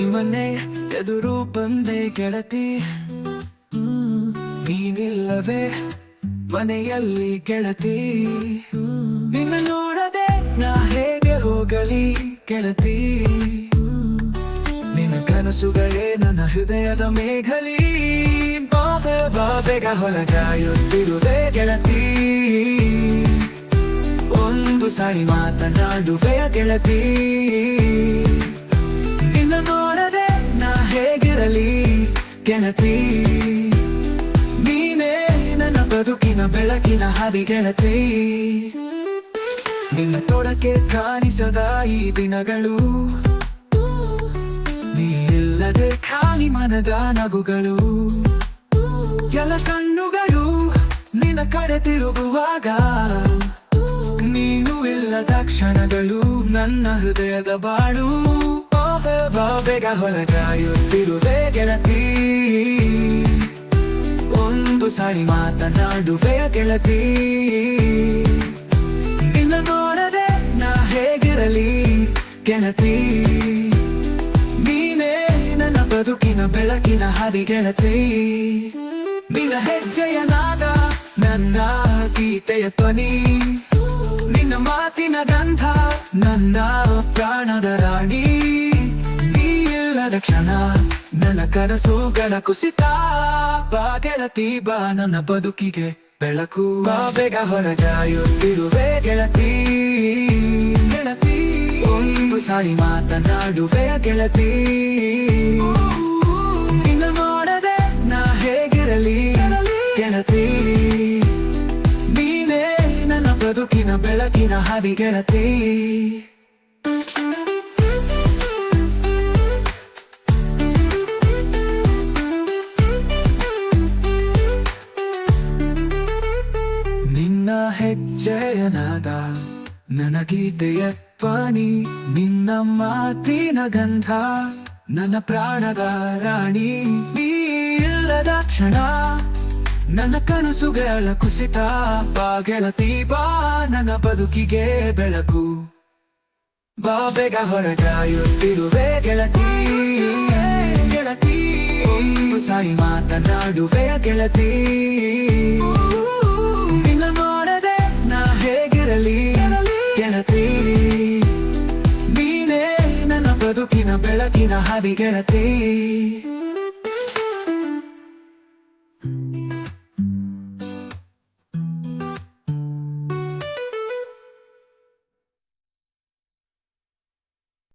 ನಿಮ್ಮನ್ನೇ ಎದುರು ಬಂದೆ ಗೆಳತಿ. ನೀನಿಲ್ಲವೇ ಮನೆಯಲ್ಲಿ ಗೆಳತಿ. ನಿನ್ನ ನೋಡದೆ ನಾ ಹೇಗೆ ಹೋಗಲಿ ಗೆಳತಿ. ನಿನ್ನ ಕನಸುಗಳೇ ನನ್ನ ಹೃದಯದ ಮೇಘಲಿ. ಬಾಬೆ, ಬಾಬೆಗ ಹೊರಗಾಯುತ್ತಿರುವೆ ಗೆಳತಿ. ಒಂದು ಸಾರಿ ಮಾತನಾಡುವೆ ಗೆಳತಿ. ಗೆಳತಿ, ನೀನೇ ನನ್ನ ಬದುಕಿನ ಬೆಳಕಿನ ಹಾದಿ ಗೆಳತಿ. ನಿನ್ನ ತೊಡಕೆ ಕಾಣಿಸದ ಈ ದಿನಗಳು, ನೀ ಇಲ್ಲದೆ ಖಾಲಿ ಮನದ ನಗುಗಳು. ಎಲ್ಲ ಕಣ್ಣುಗಳು ನಿನ್ನ ಕಡೆ ತಿರುಗುವಾಗ, ನೀನು ಇಲ್ಲದ ಕ್ಷಣಗಳು ನನ್ನ ಹೃದಯದ ಬಾಳು. ಬಾಬೆ ಬಾಬೆಗ ಹೊರಗಾಯುತ್ತಿರುವೆ ಗೆಳತಿ ಒಂದು ಸಾರಿ ಮಾತನಾಡುವೆ ಗೆಳತಿ ನಿನ್ನ ನೋಡದೆ ನಾ ಹೇಗಿರಲಿ ಗೆಳತಿ ನೀನೇ ನನ್ನ ಬದುಕಿನ ಬೆಳಕಿನ ಹರಿ ಗೆಳತಿ ನಿನ್ನ ಹೆಜ್ಜೆಯ ನಾದ, ನನ್ನ ಗೀತೆಯ ಧ್ವನಿ. ನಿನ್ನ ಮಾತಿನ ಗಂಧ, ನನ್ನ ಪ್ರಾಣದ ರಾಣಿ. ಇಲ್ಲದ ಕ್ಷಣ ನನ್ನ ಕನಸುಗಳ ಕುಸಿತ. ಬಾ ಗೆಳತಿ ಬಾ ನನ್ನ ಬದುಕಿಗೆ ಬೆಳಕು. ಬಾ ಬೇಗ ಹೊರಗಾಯುತ್ತಿರುವೆ ಗೆಳತಿ. ಗೆಳತಿ. ಒಂದು ಸಾರಿ ಮಾತನಾಡುವೆ ಗೆಳತಿ. ನಿನ್ನ ನೋಡದೆ ನಾ ಹೇಗಿರಲಿ ಗೆಳತಿ. ನೀನೇ ನನ್ನ ಬದುಕಿನ ಬೆಳಕಿನ ಹಾದಿ ಗೆಳತಿ. ನಿನ್ನ ಹೆಜ್ಜೆಯನಾದ ನನ್ನ ಗೀತೆಯ ಧ್ವನಿ ನಿನ್ನ ಮಾತಿನ ಗಂಧ, ನನ್ನ ಪ್ರಾಣದ ರಾಣಿ, ನೀ ಇಲ್ಲದ ಕ್ಷಣ, ನನ್ನ ಕನಸುಗಳ ಕುಸಿತ ಬಾ ಗೆಳತಿ ಬಾ ನನ್ನ ಬದುಕಿಗೆ ಬೆಳಕು. ಬಾ ಬೇಗ ಹೊರಗಾಯುತ್ತಿರುವೆ ಗೆಳತಿ ಗೆಳತಿ ಸಾಯಿ ಮಾತನಾಡುವೆ ಗೆಳತಿ. ಬದುಕಿನ ಬೆಳಕಿನ ಹಾದಿ ಗೆಳತಿ